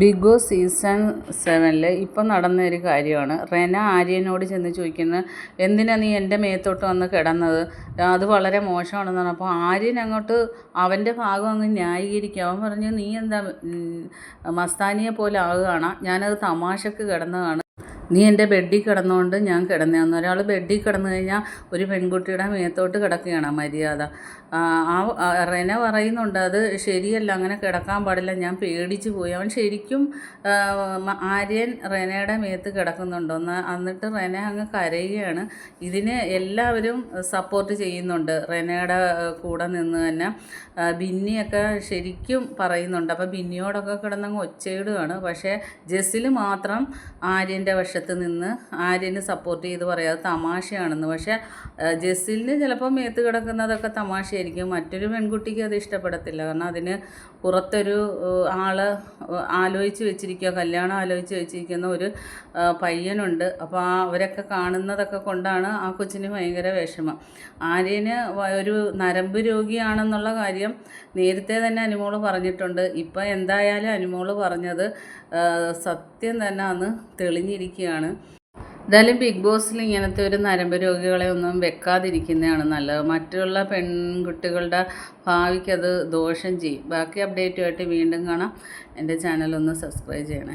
Big boss season സെവനിൽ ഇപ്പം നടന്ന ഒരു കാര്യമാണ്. റെന ആര്യനോട് ചെന്ന് ചോദിക്കുന്നത് എന്തിനാണ് നീ എന്റെ മേത്തോട്ട് വന്ന് കിടന്നത്? അത് വളരെ മോശമാണെന്ന് പറഞ്ഞു. അപ്പോൾ ആര്യൻ അങ്ങോട്ട് അവന്റെ ഭാഗം അങ്ങ് ന്യായീകരിക്കുക അവൻ പറഞ്ഞു നീ എന്താ മസ്താനിയെ പോലെ ആകുകയാണ് ഞാനത് തമാശക്ക് കിടന്നതാണ്. നീ എന്റെ ബെഡിൽ കിടന്നുകൊണ്ട് ഞാൻ കിടന്നതെന്ന് ഒരാൾ ബെഡിൽ കിടന്നു കഴിഞ്ഞാൽ ഒരു പെൺകുട്ടിയുടെ മേത്തോട്ട് കിടക്കുകയാണ് മര്യാദ. ആ റെന പറയുന്നുണ്ട് അത് ശരിയല്ല അങ്ങനെ കിടക്കാൻ പാടില്ല ഞാൻ പേടിച്ചു പോയി. അവൻ ശരിക്കും ആര്യൻ റെനയുടെ മേത്ത് കിടക്കുന്നുണ്ടോ. എന്ന് എന്നിട്ട് റെന അങ്ങ് കരയുകയാണ്. ഇതിനെ എല്ലാവരും സപ്പോർട്ട് ചെയ്യുന്നുണ്ട് റെനയുടെ കൂടെ നിന്ന് തന്നെ. ബിന്നിയൊക്കെ ശരിക്കും പറയുന്നുണ്ട്. അപ്പോൾ ബിന്നിയോടൊക്കെ കിടന്നങ്ങ് ഒച്ചയിടുകയാണ് പക്ഷേ ജെസ്സിൽ മാത്രം ആര്യന്റെ വശത്ത് നിന്ന് ആര്യനെ സപ്പോർട്ട് ചെയ്ത് പറയാതെ തമാശയാണെന്ന്. പക്ഷേ ജസ്സിലിന് ചിലപ്പോൾ മേത്ത് കിടക്കുന്നതൊക്കെ തമാശയായിരിക്കും. മറ്റൊരു പെൺകുട്ടിക്ക് അത് ഇഷ്ടപ്പെടത്തില്ല. കാരണം അതിന് പുറത്തൊരു ആൾ ആലോചിച്ച് വെച്ചിരിക്കുക കല്യാണം ആലോചിച്ച് വെച്ചിരിക്കുന്ന ഒരു പയ്യനുണ്ട്. അപ്പോൾ ആ അവരൊക്കെ കാണുന്നതൊക്കെ കൊണ്ടാണ് ആ കൊച്ചിന് ഭയങ്കര വിഷമം. ആര്യന് ഒരു നരമ്പ് രോഗിയാണെന്നുള്ള കാര്യം നേരത്തെ തന്നെ അനുമോൾ പറഞ്ഞിട്ടുണ്ട്. ഇപ്പം എന്തായാലും അനുമോൾ പറഞ്ഞത് സത്യം തന്നെ അന്ന് തെളിഞ്ഞിരിക്കുകയാണ് എന്തായാലും ബിഗ് ബോസിൽ ഇങ്ങനത്തെ ഒരു നരമ്പ് രോഗികളെ ഒന്നും വെക്കാതിരിക്കുന്നതാണ് നല്ലത്. മറ്റുള്ള പെൺകുട്ടികളുടെ ഭാവിക്ക് അത് ദോഷം ചെയ്യും. ബാക്കി അപ്ഡേറ്റുമായിട്ട് വീണ്ടും കാണാം. എന്റെ ചാനലൊന്ന് സബ്സ്ക്രൈബ് ചെയ്യണേ.